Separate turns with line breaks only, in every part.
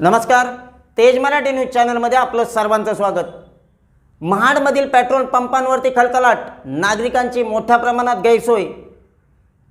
नमस्कार तेज मराठी न्यूज चॅनलमध्ये आपलं सर्वांचं स्वागत. महाडमधील पेट्रोल पंपांवरती खलखलाट नागरिकांची मोठ्या प्रमाणात गैरसोय.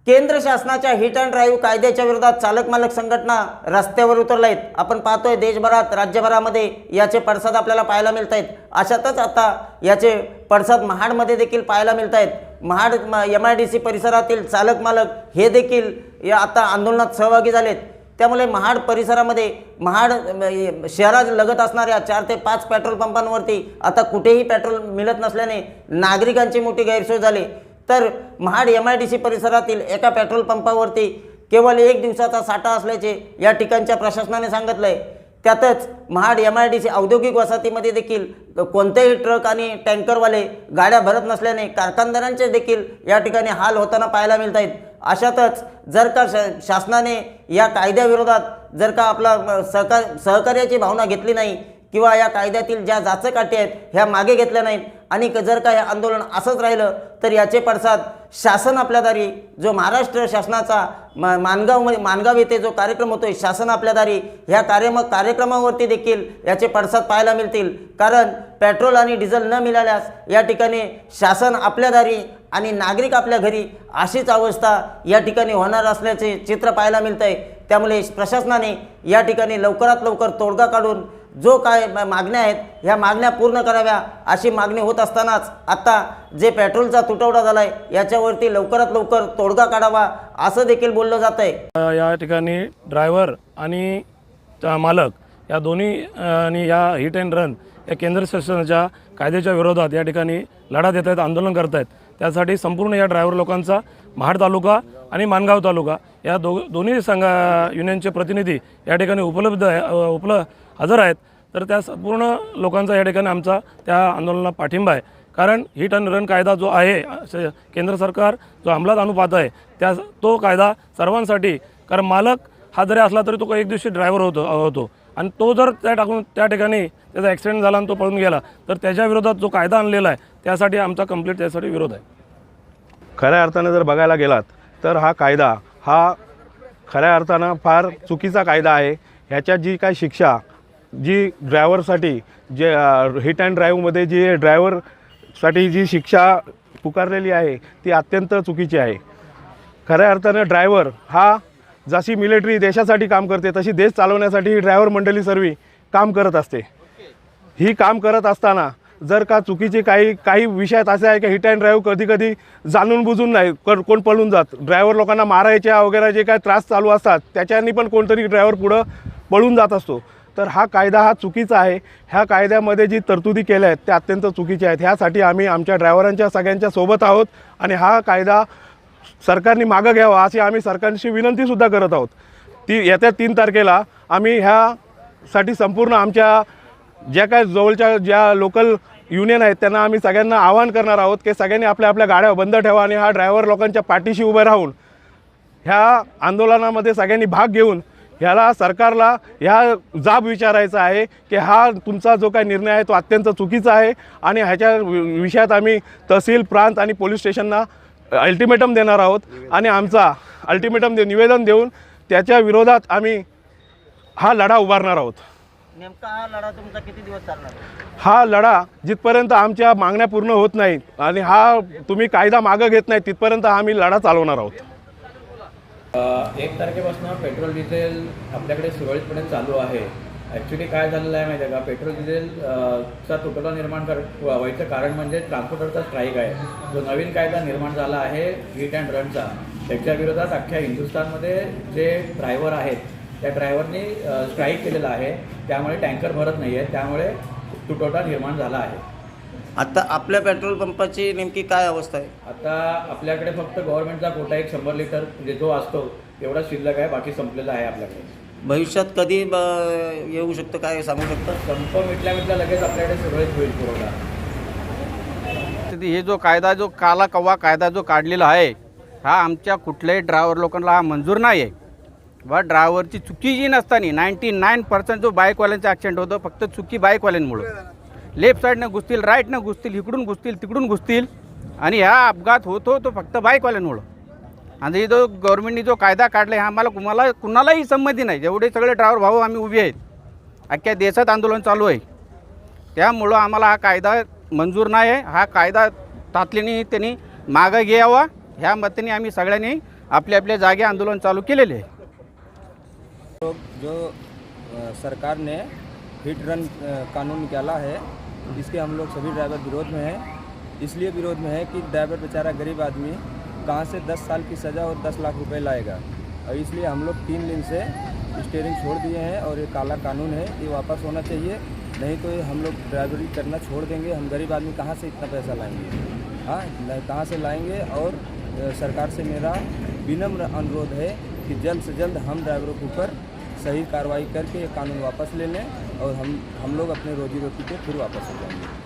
केंद्र शासनाच्या हिट अँड ड्राईव्ह कायद्याच्या विरोधात चालक मालक संघटना रस्त्यावर उतरल्या आहेत आपण पाहतोय देशभरात राज्यभरामध्ये याचे पडसाद आपल्याला पाहायला मिळत आहेत अशातच आता याचे पडसाद महाडमध्ये देखील पाहायला मिळत आहेत Mahad M I D C परिसरातील चालक मालक हे देखील या आता आंदोलनात सहभागी झालेत. त्यामुळे महाड परिसरामध्ये महाड शहरा शहरात लगत असणाऱ्या चार ते पाच पेट्रोल पंपांवरती आता कुठेही पेट्रोल मिळत नसल्याने नागरिकांची मोठी गैरसोय झाली. तर Mahad M I D C परिसरातील एका पेट्रोल पंपावरती केवळ एक दिवसाचा साठा असल्याचे या ठिकाणच्या प्रशासनाने सांगितलं आहे त्यातच Mahad M I D C औद्योगिक वसाहतीमध्ये देखील कोणतेही ट्रक आणि टँकरवाले गाड्या भरत नसल्याने कारखानदारांचे देखील या ठिकाणी हाल होताना पाहायला मिळत आहेत अशातच जर का श शासनाने या कायद्याविरोधात जर का आपला सहकार सहकार्याची भावना घेतली नाही किंवा या कायद्यातील ज्या जाचक आहेत ह्या मागे घेतल्या नाहीत आणि क- जर का हे आंदोलन असंच राहिलं तर याचे पडसाद शासन आपल्या दारी जो महाराष्ट्र शासनाचा मा मानगावमध्ये मानगाव येथे जो कार्यक्रम होतोय शासन आपल्या दारी ह्या कार्यम कार्यक्रमावरती देखील याचे पडसाद पाहायला मिळतील. कारण पेट्रोल आणि डिझेल न मिळाल्यास या ठिकाणी शासन आपल्या दारी आणि नागरिक आपल्या घरी अशीच अवस्था या ठिकाणी होणार असल्याचे चित्र पाहायला मिळतं आहे त्यामुळे प्रशासनाने या ठिकाणी लवकरात लवकर तोडगा काढून जो काय मागण्या आहेत ह्या मागण्या पूर्ण कराव्या अशी मागणी होत असतानाच आत्ता जे पेट्रोलचा तुटवडा झाला आहे याच्यावरती लवकरात लवकर तोडगा काढावा असं देखील बोललं जात आहे
या ठिकाणी ड्रायव्हर आणि मालक या दोन्ही आणि या हिट अँड रन या केंद्र शासनाच्या कायद्याच्या विरोधात या ठिकाणी लढा देत आहेत आंदोलन करत आहेत. त्यासाठी संपूर्ण या ड्रायव्हर लोकांचा महाड तालुका आणि मानगाव तालुका या दो दोन्ही संघ युनियनचे प्रतिनिधी या ठिकाणी उपलब्ध आहे उपल हजर आहेत. तर त्या संपूर्ण लोकांचा या ठिकाणी आमचा त्या आंदोलनाला पाठिंबा आहे. कारण हिट अँड रन कायदा जो आहे केंद्र सरकार जो अंमलात आणू पाहत आहे त्या तो कायदा सर्वांसाठी कारण मालक हा जरी असला तरी तो एक दिवशी ड्रायव्हर होतो होतो. आणि तो जर त्या टाकून त्या ठिकाणी त्याचा ॲक्सिडेंट झाला आणि तो पळून गेला तर त्याच्या विरोधात जो कायदा आणलेला आहे त्यासाठी आमचा कंप्लीट त्यासाठी विरोध आहे.
खऱ्या अर्थानं जर बघायला गेलात तर हा कायदा हा खऱ्या अर्थानं फार चुकीचा कायदा आहे. ह्याच्यात जी काय शिक्षा जी ड्रायव्हरसाठी जे हिट अँड ड्राईव्हमध्ये जी ड्रायव्हरसाठी जी शिक्षा पुकारलेली आहे ती अत्यंत चुकीची आहे. खऱ्या अर्थानं ड्रायव्हर हा जशी मिलिटरी देशासाठी काम करते तशी देश चालवण्यासाठी ही ड्रायव्हर मंडळी सर्व काम करत असते. ही काम करत असताना जर का चुकीचे काही काही विषयात असे आहे की हिट अँड ड्राईव्ह कधी कधी जाणून बुजून नाही कोण कोण पळून जात. ड्रायव्हर लोकांना मारायच्या वगैरे जे काय त्रास चालू असतात त्याच्यानी पण कोणतरी ड्रायव्हर पुढं पळून जात असतो. तर हा कायदा हा चुकीचा आहे. ह्या कायद्यामध्ये जी तरतुदी केल्या आहेत त्या अत्यंत चुकीच्या आहेत. ह्यासाठी आम्ही आमच्या ड्रायव्हरांच्या सगळ्यांच्या सोबत आहोत आणि हा कायदा सरकारने मागं घ्यावा अशी आम्ही सरकारशी विनंतीसुद्धा करत आहोत. ती येत्या तीन तारखेला आम्ही ह्यासाठी संपूर्ण आमच्या ज्या काय जवळच्या ज्या लोकल युनियन आहेत त्यांना आम्ही सगळ्यांना आवाहन करणार आहोत की सगळ्यांनी आपल्या आपल्या गाड्या बंद ठेवा आणि हा ड्रायव्हर लोकांच्या पाठीशी उभे राहून ह्या आंदोलनामध्ये सगळ्यांनी भाग घेऊन ह्याला सरकारला ह्या जाब विचारायचा आहे की हा तुमचा जो काही निर्णय आहे तो अत्यंत चुकीचा आहे आणि ह्याच्या वि- विषयात आम्ही तहसील प्रांत आणि पोलीस स्टेशनना अल्टिमेटम देणार आहोत आणि आमचा अल्टिमेटम दे निवेदन देऊन त्याच्या विरोधात आम्ही हा लढा उभारणार आहोत.
नेमका हा लढा तुमचा किती दिवस चालणार?
हा लढा जिथपर्यंत आमच्या मागण्या पूर्ण होत नाहीत आणि हा तुम्ही कायदा मागं घेत नाही तिथपर्यंत आम्ही लढा चालवणार आहोत.
एक तारखेपासून पेट्रोल डिझेल आपल्याकडे सुरळीतपणे चालू आहे. ॲक्च्युली काय झालेलं आहे माहिती आहे का? पेट्रोल डिझेल अ, चा तुटवडा निर्माण कर व्हायचं कारण म्हणजे ट्रान्सपोर्टरचा स्ट्राईक आहे. जो नवीन कायदा निर्माण झाला आहे हिट अँड रनचा त्याच्या विरोधात अख्ख्या हिंदुस्थानमध्ये जे ड्रायव्हर आहेत त्या ड्रायव्हरनी स्ट्राईक केलेला आहे. त्यामुळे टँकर भरत नाही आहे त्यामुळे तुटवडा निर्माण झाला आहे.
आता आपल्या पेट्रोल पंपाची नेमकी काय अवस्था आहे?
आता आपल्याकडे फक्त गव्हर्नमेंटचा कोटा एक शंभर लिटर म्हणजे जो असतो तेवढा शिल्लक आहे बाकी संपलेला आहे आपल्याकडे.
भविष्यात कधी ब- येऊ शकतं काय सांगू शकतं?
संप मिटल्या मिटल्या लगेच आपल्याकडे सुरळीत होईल पुरवठा.
तर हे जो कायदा जो काला कव्वा कायदा जो काढलेला आहे हा आमच्या कुठल्याही ड्रायव्हर लोकांना हा मंजूर नाही आहे बा ड्रायव्हरची चुकी जी नसताना नाईन्टी नाईन पर्सेंट जो बाईकवाल्यांचा ॲक्सिडेंट होतो फक्त चुकी बाईकवाल्यांमुळं. लेफ्ट साईडनं घुसतील राईटनं घुसतील इकडून घुसतील तिकडून घुसतील आणि ह्या अपघात होतो तो फक्त बाईकवाल्यांमुळं. आणि जो गव्हर्नमेंटने जो कायदा काढला आहे आम्हाला कुणाला कुणालाही संमती नाही. जेवढे सगळे ड्रायव्हर भाऊ आम्ही उभे आहेत. अख्ख्या देशात आंदोलन चालू आहे. त्यामुळं आम्हाला हा कायदा मंजूर नाही आहे. हा कायदा तातडीने त्यांनी मागं घ्यावा. ह्या मताने आम्ही सगळ्यांनी आपल्या आपल्या जागे आंदोलन चालू केलेले आहे.
जो सरकारने हिट रन कानून निकाला है इसके हम लोग सभी ड्राइवर विरोध में हैं. इसलिए विरोध में है कि ड्राइवर बेचारा गरीब आदमी कहाँ से 10 साल की सज़ा और 10 लाख रुपए लाएगा। और इसलिए हम लोग तीन दिन से स्टेयरिंग छोड़ दिए हैं और ये काला कानून है, ये वापस होना चाहिए। नहीं तो ये हम लोग ड्राइवरी करना छोड़ देंगे। हम गरीब आदमी कहाँ से इतना पैसा लाएँगे? हाँ कहाँ से लाएँगे? और सरकार से मेरा विनम्र अनुरोध है कि जल्द से जल्द हम ड्राइवरों के ऊपर सही कार्रवाई करके ये कानून वापस ले लें और हम हम लोग अपने रोजी रोटी पे फिर वापस हो जाएँगे।